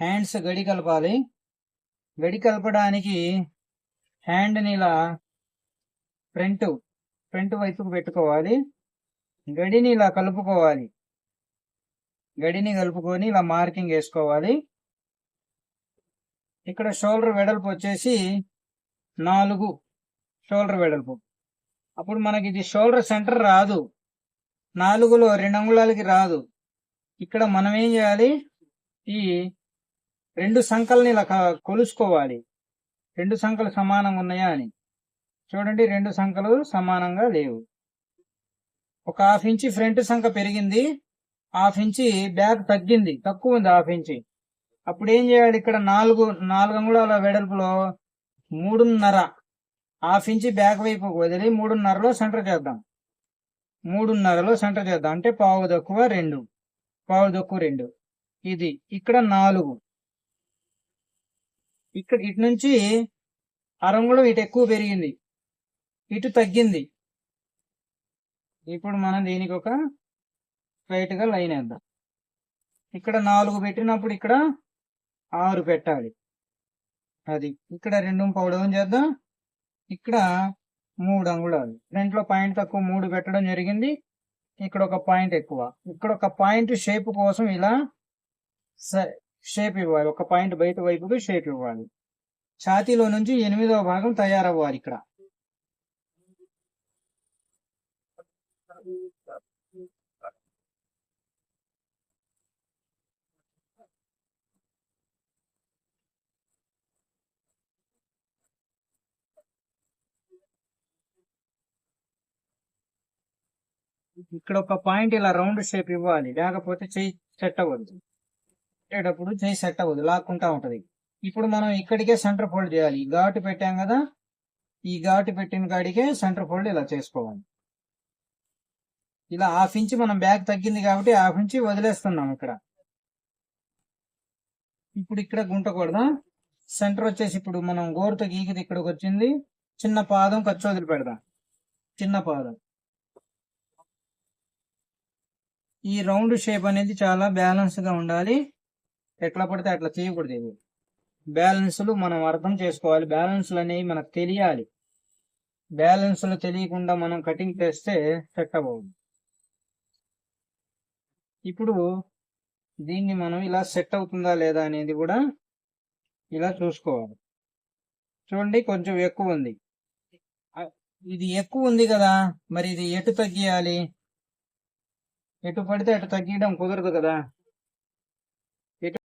Hands గడి కలపాలి. గడి కలపడానికి హ్యాండ్ని ఇలా ఫ్రంట్ ఫ్రంట్ వైపుకు పెట్టుకోవాలి. గడిని ఇలా కలుపుకోవాలి. గడిని కలుపుకొని ఇలా మార్కింగ్ వేసుకోవాలి. ఇక్కడ షోల్డర్ వెడల్పు వచ్చేసి నాలుగు షోల్డర్ వెడల్పు. అప్పుడు మనకి ఇది షోల్డర్ సెంటర్ రాదు. నాలుగులో రెండు అంగుళాలకి రాదు. ఇక్కడ మనం ఏం చేయాలి? ఈ రెండు సంకల్ని ఇలా కొలుసుకోవాలి. రెండు సంకలు సమానంగా ఉన్నాయా అని. చూడండి రెండు సంకలు సమానంగా లేవు. ఒక హాఫ్ ఇంచి ఫ్రంట్ సంఖ పెరిగింది హాఫ్ ఇంచి బ్యాక్ తగ్గింది తక్కువ ఉంది హాఫ్ ఇంచి. అప్పుడు ఏం చేయాలి? ఇక్కడ నాలుగు నాలుగు అంగుళాల వెడల్పులో మూడున్నర హాఫ్ ఇంచి బ్యాక్ వైపు వదిలి మూడున్నరలో సెంటర్ చేద్దాం. మూడున్నరలో సెంటర్ చేద్దాం. అంటే పావు తక్కువ రెండు పావు తక్కువ రెండు. ఇది ఇక్కడ నాలుగు. ఇక్కడ ఇటు నుంచి అరంగుళం ఇటు ఎక్కువ పెరిగింది. ఇటు తగ్గింది. ఇప్పుడు మనం దీనికి ఒక స్ట్రైట్గా లైన్ వేద్దాం. ఇక్కడ నాలుగు పెట్టినప్పుడు ఇక్కడ ఆరు పెట్టాలి. అది ఇక్కడ రెండు పౌడవం చేద్దాం. ఇక్కడ మూడు అంగుళాలు. రెంట్లో పాయింట్ తక్కువ మూడు పెట్టడం జరిగింది. ఇక్కడ ఒక పాయింట్ ఎక్కువ. ఇక్కడ ఒక పాయింట్ షేప్ కోసం ఇలా షేప్ ఇవ్వాలి ఒక పాయింట్ బయట వైపుకి షేప్ ఇవ్వాలి ఛాతీలో నుంచి ఎనిమిదవ భాగం తయారవ్వాలి ఇక్కడ. ఇక్కడ ఒక పాయింట్ ఇలా రౌండ్ షేప్ ఇవ్వాలి. లేకపోతే చెయ్యి సెట్ అవ్వదు. పెట్టేటప్పుడు చేయి సెట్ అవ్వదు లాక్కుంటా ఉంటుంది. ఇప్పుడు మనం ఇక్కడికే సెంటర్ ఫోల్డ్ చేయాలి. ఈ ఘాటు పెట్టాం కదా ఈ ఘాటు పెట్టిన కాడికే సెంటర్ ఫోల్డ్ ఇలా చేసుకోవాలి. ఇలా హాఫ్ ఇంచ్ మనం బ్యాక్ తగ్గింది కాబట్టి హాఫ్ ఇంచ్ వదిలేస్తున్నాం ఇక్కడ. ఇప్పుడు ఇక్కడ గుంట కొడదాం. సెంటర్ వచ్చేసి ఇప్పుడు మనం గోరుతో గీకిది ఇక్కడికి వచ్చింది. చిన్న పాదం ఖర్చు వదిలి పెడదాం చిన్న పాదం. ఈ రౌండ్ షేప్ అనేది చాలా బ్యాలెన్స్గా ఉండాలి. ఎట్లా పడితే అట్లా చేయకూడదు ఇవి బ్యాలెన్స్లు మనం అర్థం చేసుకోవాలి. బ్యాలెన్స్లు అనేవి మనకు తెలియాలి. బ్యాలెన్స్లు తెలియకుండా మనం కటింగ్ చేస్తే సెట్ అవ్వదు ఇప్పుడు దీన్ని మనం ఇలా సెట్ అవుతుందా లేదా అనేది కూడా ఇలా చూసుకోవాలి. చూడండి కొంచెం ఎక్కువ ఉంది. ఇది ఎక్కువ ఉంది కదా. మరి ఇది ఎటు తగ్గియాలి? ఎటు పడితే అటు తగ్గియడం కుదరదు కదా.